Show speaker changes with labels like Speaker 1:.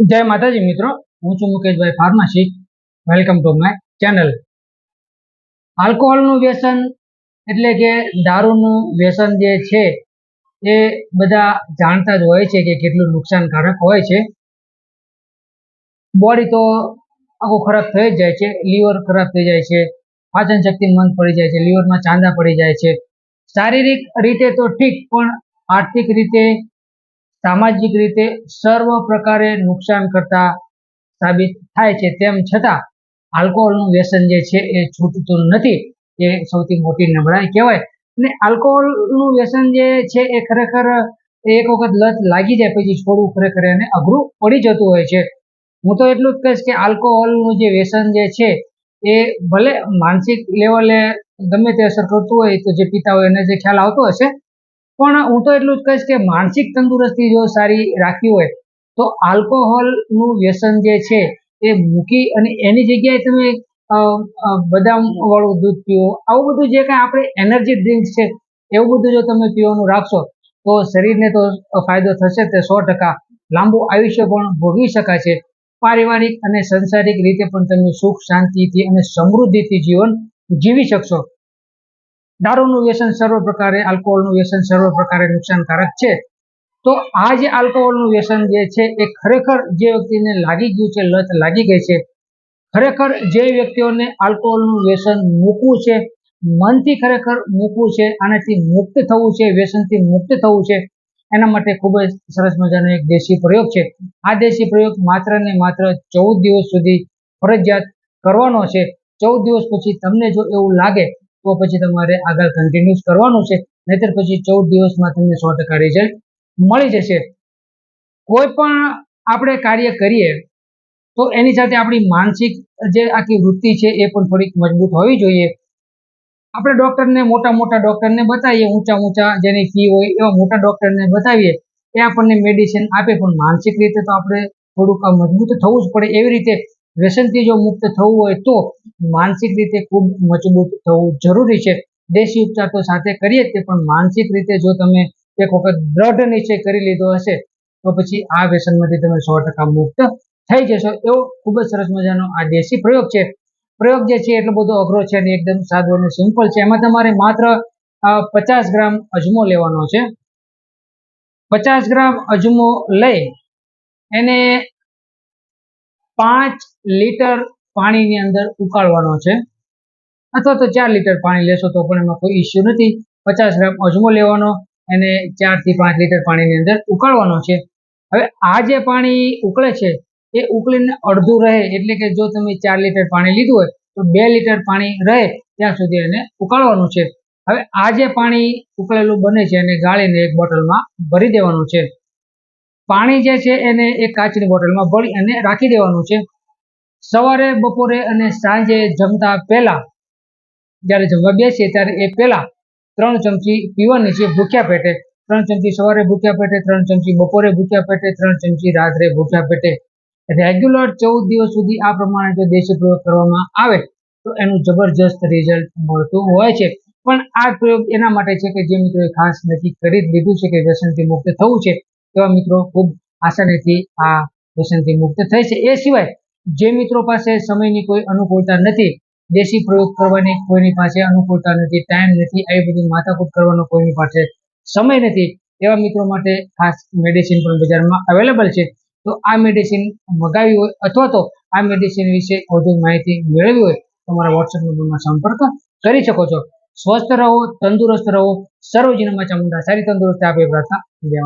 Speaker 1: જય માતાજી મિત્રો, હું છું મુકેશભાઈ pharmacist. Welcome to my channel આલ્કોહોલનું વ્યસન એટલે કે દારૂનું વ્યસન જે છે, એ બધા જાણતા જ હોય છે કે કેટલું નુકસાનકારક હોય છે. બોડી તો આખું ખરાબ થઈ જ જાય છે લીવર ખરાબ થઈ જાય છે, પાચન શક્તિ મંદ પડી જાય છે લીવરમાં ચાંદા પડી જાય છે. શારીરિક રીતે તો ઠીક, પણ આર્થિક રીતે સામાજિક રીતે સર્વ પ્રકારે નુકસાન કરતા સાબિત થાય છે. તેમ છતાં, આલ્કોહોલનું વ્યસન જે છે એ છૂટતું નથી. એ સૌથી મોટી નબળાઈ કહેવાય. અને આલ્કોહોલનું વ્યસન જે છે એ ખરેખર એક વખત લત લાગી જાય, પછી છોડવું ખરેખર એને અઘરું પડી જતું હોય છે. હું તો એટલું જ કહીશ કે આલ્કોહોલનું જે વ્યસન જે છે એ ભલે માનસિક લેવલે ગમે તે અસર કરતું હોય, તો જે પીતા હોય એને જે ખ્યાલ આવતો હશે પણ હું તો એટલું જ કહીશ કે માનસિક તંદુરસ્તી જો સારી રાખવી હોય, તો આલ્કોહોલનું વ્યસન જે છે એ મૂકી અને એની જગ્યાએ તમે બદામ વાળું દૂધ પીવો. આવું બધું જે કાંઈ આપણે એનર્જી ડ્રિંક્સ છે, એવું બધું જો તમે પીવાનું રાખશો, તો શરીરને તો ફાયદો થશે તે સો ટકા. લાંબુ આયુષ્ય પણ ભોગવી શકાય છે. પારિવારિક અને સંસારિક રીતે પણ તમે સુખ, શાંતિથી અને સમૃદ્ધિથી જીવન જીવી શકશો. દારૂનું વ્યસન સર્વ પ્રકારે, આલ્કોહોલનું વ્યસન સર્વ પ્રકારે નુકસાનકારક છે. તો આ જે આલ્કોહોલનું વ્યસન જે છે, એ ખરેખર જે વ્યક્તિને લાગી ગયું છે, લત લાગી ગઈ છે, ખરેખર જે વ્યક્તિઓને આલ્કોહોલનું વ્યસન મૂકવું છે, મનથી ખરેખર મૂકવું છે, આનાથી મુક્ત થવું છે, વ્યસનથી મુક્ત થવું છે, એના માટે ખૂબ જ સરસ મજાનો એક દેશી પ્રયોગ છે. આ દેશી પ્રયોગ માત્ર ને માત્ર ચૌદ દિવસ સુધી ફરજિયાત કરવાનો છે. ચૌદ દિવસ પછી તમને જો એવું લાગે તો પછી તમારે આગળ કન્ટિન્યુઅસ કરવાનું છે. નહીતર પછી ચૌદ દિવસમાં તમને સો ટકા રિઝલ્ટ મળી જશે. કોઈ પણ આપણે કાર્ય કરીએ, તો એની સાથે આપણી માનસિક જે આખી વૃત્તિ છે એ પણ થોડીક મજબૂત હોવી જોઈએ. આપણે ડૉક્ટરને, મોટા મોટા ડૉક્ટરને બતાવીએ, ઊંચા ઊંચા જેની ફી હોય એવા મોટા ડૉક્ટરને બતાવીએ, એ આપણને મેડિસિન આપે. પણ માનસિક રીતે તો આપણે થોડુંક મજબૂત થવું જ પડે એવી રીતે વ્યસનથી જો મુક્ત થવું હોય તો માનસિક રીતે ખૂબ મજબૂત થવું જરૂરી છે. દેશી ઉપચાર તો સાથે કરીએ તે, પણ માનસિક રીતે જો તમે એક વખત દ્રઢ નિશ્ચય કરી લીધો હશે, તો પછી આ વ્યસનમાંથી તમે સો ટકા મુક્ત થઈ જશો. એવો ખૂબ જ સરસ મજાનો આ દેશી પ્રયોગ છે. પ્રયોગ જે છે, એટલો બધો અઘરો છે અને એકદમ સાદો અને સિમ્પલ છે. એમાં તમારે માત્ર પચાસ ગ્રામ અજમો લેવાનો છે. પચાસ ગ્રામ અજમો લઈ, એને પાંચ લીટર પાણીની અંદર ઉકાળવાનો છે. અથવા તો ચાર લીટર પાણી લેશો તો પણ એમાં કોઈ ઇસ્યુ નથી. પચાસ ગ્રામ અજમો લેવાનો એને ચારથી પાંચ લીટર પાણીની અંદર ઉકાળવાનો છે. હવે આ જે પાણી ઉકળે છે, એ ઉકળીને અડધું રહે એટલે કે જો તમે ચાર લીટર પાણી લીધું હોય, તો બે લીટર પાણી રહે ત્યાં સુધી એને ઉકાળવાનું છે. હવે આ જે પાણી ઉકળેલું બને છે એને ગાળીને એક બોટલમાં ભરી દેવાનું છે. પાણી જે છે એને એક કાચની બોટલમાં ભરી અને રાખી દેવાનું છે. સવારે, બપોરે અને સાંજે જમતા પહેલા, જ્યારે જમવા બેસીએ ત્યારે એ પહેલા ત્રણ ચમચી પીવાની છે ભૂખ્યા પેટે. ત્રણ ચમચી સવારે ભૂખ્યા પેટે, ત્રણ ચમચી બપોરે ભૂખ્યા પેટે, ત્રણ ચમચી રાત્રે ભૂખ્યા પેટે. રેગ્યુલર ચૌદ દિવસ સુધી આ પ્રમાણે જો દેશી પ્રયોગ કરવામાં આવે, તો એનું જબરજસ્ત રિઝલ્ટ મળતું હોય છે. પણ આ પ્રયોગ એના માટે છે કે જે મિત્રોએ ખાસ નક્કી કરી લીધું છે કે વ્યસનથી મુક્ત થવું છે તેવા મિત્રો, ખૂબ આસાનીથી આ વ્યસનથી મુક્ત થાય છે. એ સિવાય, જે મિત્રો પાસે સમયની કોઈ અનુકૂળતા નથી, દેશી પ્રયોગ કરવાની કોઈની પાસે અનુકૂળતા નથી ટાઈમ નથી, આવી બધી માથાકૂટ કરવાનો કોઈની પાસે સમય નથી, એવા મિત્રો માટે ખાસ મેડિસિન પણ બજારમાં અવેલેબલ છે. તો આ મેડિસિન મગાવી હોય અથવા તો આ મેડિસિન વિશે વધુ માહિતી મેળવી હોય, તો મારા વોટ્સએપ નંબરમાં સંપર્ક કરી શકો છો. સ્વસ્થ રહો, તંદુરસ્ત રહો સર્વજીનમાં ચામુંડા સારી તંદુરસ્તી આપે પ્રાર્થના. જય